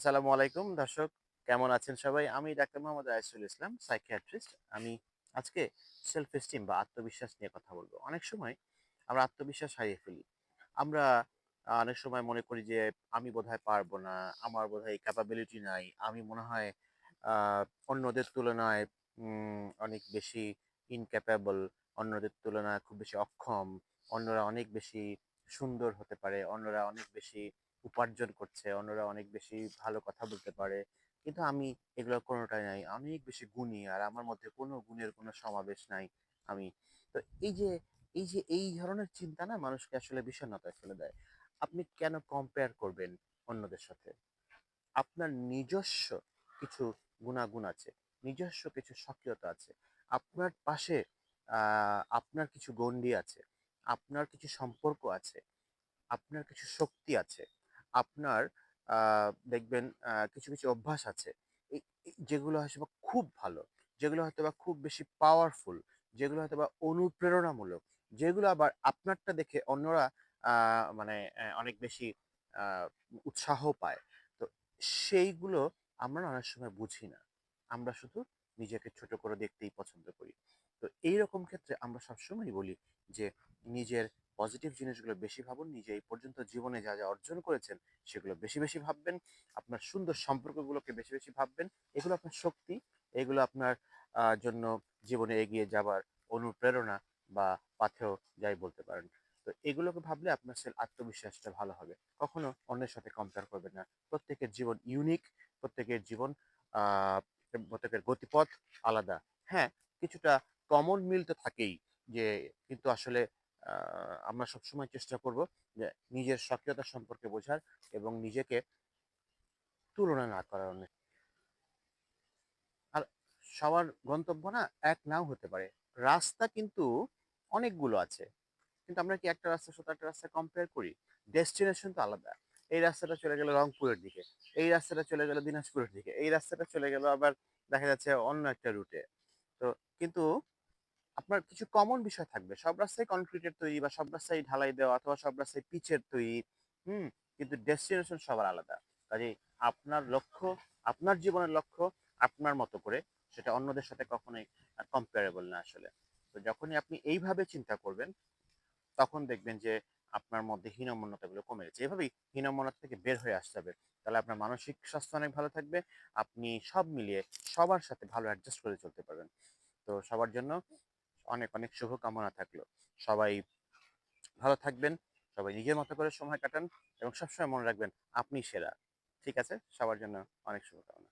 আসসালামু আলাইকুম দর্শক, কেমন আছেন সবাই? আমি ডাক্তার মোহাম্মদ রাইসুল ইসলাম সাইকিয়াট্রিস্ট আমি আজকে সেলফ এস্টিম বা আত্মবিশ্বাস নিয়ে কথা বলব। অনেক সময় আমরা আত্মবিশ্বাস হারিয়ে ফেলি। আমরা অনেক সময় মনে করি যে, আমি বোধহয় পারব না, আমার বোধহয় ক্যাপাবিলিটি নাই, আমি মনে হয় অন্যদের তুলনায় অনেক বেশি ইনক্যাপাবল অন্যদের তুলনায় খুব বেশি অক্ষম, অন্যরা অনেক বেশি সুন্দর হতে পারে, অন্যরা অনেক বেশি উপার্জন করছে, অন্যরা অনেক বেশি ভালো কথা বলতে পারে। কিন্তু আমি এগুলো কোনোটাই নাই। অনেক বেশি গুণী আর আমার মধ্যে কোনো গুণের কোনো সমাবেশ নাই আমি। তো এই যে এই যে, এই ধরনের চিন্তা না মানুষকে আসলে বিষণ্ণতায় ফেলে দেয়। আপনি কেন কম্পেয়ার করবেন অন্যদের সাথে? আপনার নিজস্ব কিছু গুণাগুণ আছে, নিজস্ব কিছু সক্রিয়তা আছে। আপনার পাশে আপনার কিছু গণ্ডি আছে, আপনার কিছু সম্পর্ক আছে, আপনার কিছু শক্তি আছে। আপনার দেখবেন কিছু কিছু অভ্যাস আছে। যেগুলো হয়তো বা খুব ভালো, যেগুলো হয়তো বা খুব বেশি পাওয়ারফুল যেগুলো হয়তো বা অনুপ্রেরণামূলক, যেগুলো আবার আপনারটা দেখে অন্যরা মানে অনেক বেশি উৎসাহ পায়। তো সেইগুলো আমরা অনেক সময় বুঝি না। আমরা শুধু নিজেকে ছোট করে দেখতেই পছন্দ করি। তো এই রকম ক্ষেত্রে আমরা সবসময় বলি যে, নিজের পজিটিভ জিনিসগুলো বেশি ভাবুন, নিজে এই পর্যন্ত জীবনে যা যা অর্জন করেছেন, সেগুলো বেশি বেশি ভাববেন। আপনার সুন্দর সম্পর্কগুলোকে বেশি বেশি ভাববেন। এগুলো আপনার শক্তি, এগুলো আপনার জন্য জীবনে এগিয়ে যাবার অনুপ্রেরণা বা পাথেও যাই বলতে পারেন। তো এগুলোকে ভাবলে আপনার সেল আত্মবিশ্বাসটা ভালো হবে। কখনো অন্যের সাথে কম্পেয়ার করবেন না। প্রত্যেকের জীবন ইউনিক প্রত্যেকের জীবন প্রত্যেকের গতিপথ আলাদা। হ্যাঁ কিছুটা কমন মিল তো থাকেই যে, কিন্তু আসলে আমরা সবসময় চেষ্টা করব যে নিজের সক্রিয়তা সম্পর্কে বোঝার এবং নিজেকে তুলনা না করার আর সবার গন্তব্য না এক নাও হতে পারে। রাস্তা কিন্তু অনেকগুলো আছে। কিন্তু আমরা কি একটা রাস্তার সাথে একটা রাস্তা কম্পেয়ার করি? ডেস্টিনেশন তো আলাদা। এই রাস্তাটা চলে গেল রংপুরের দিকে, এই রাস্তাটা চলে গেল দিনাজপুরের দিকে, এই রাস্তাটা চলে গেল আবার দেখা যাচ্ছে অন্য একটা রুটে তো কিন্তু আপনার কিছু কমন বিষয় থাকবে। সব রাস্তায় কনক্রিটের তৈরি বা সব রাস্তায় ঢালাই দেওয়া অথবা সব রাস্তায় পিচের তৈরি, হুম? কিন্তু ডেস্টিনেশন সবার আলাদা। কাজেই আপনার লক্ষ্য, আপনার জীবনের লক্ষ্য, আপনার মতো করে সেটা অন্যদের সাথে কখনোই কম্পারেবল না আসলে। তো যখনই আপনি এইভাবে চিন্তা করবেন, তখন দেখবেন যে আপনার মধ্যে হীনমন্যতাগুলো কমে গেছে। এভাবেই হীনমন্যতা থেকে বের হয়ে আসতে হবে। তাহলে আপনার মানসিক স্বাস্থ্য অনেক ভালো থাকবে। আপনি সব মিলিয়ে সবার সাথে ভালো অ্যাডজাস্ট করে চলতে পারবেন। তো সবার জন্য অনেক অনেক শুভকামনা থাকল। সবাই ভালো থাকবেন, সবাই নিজের মতো করে সময় কাটান এবং সবসময় মনে রাখবেন আপনি সেরা। ঠিক আছে? সবার জন্য অনেক শুভকামনা।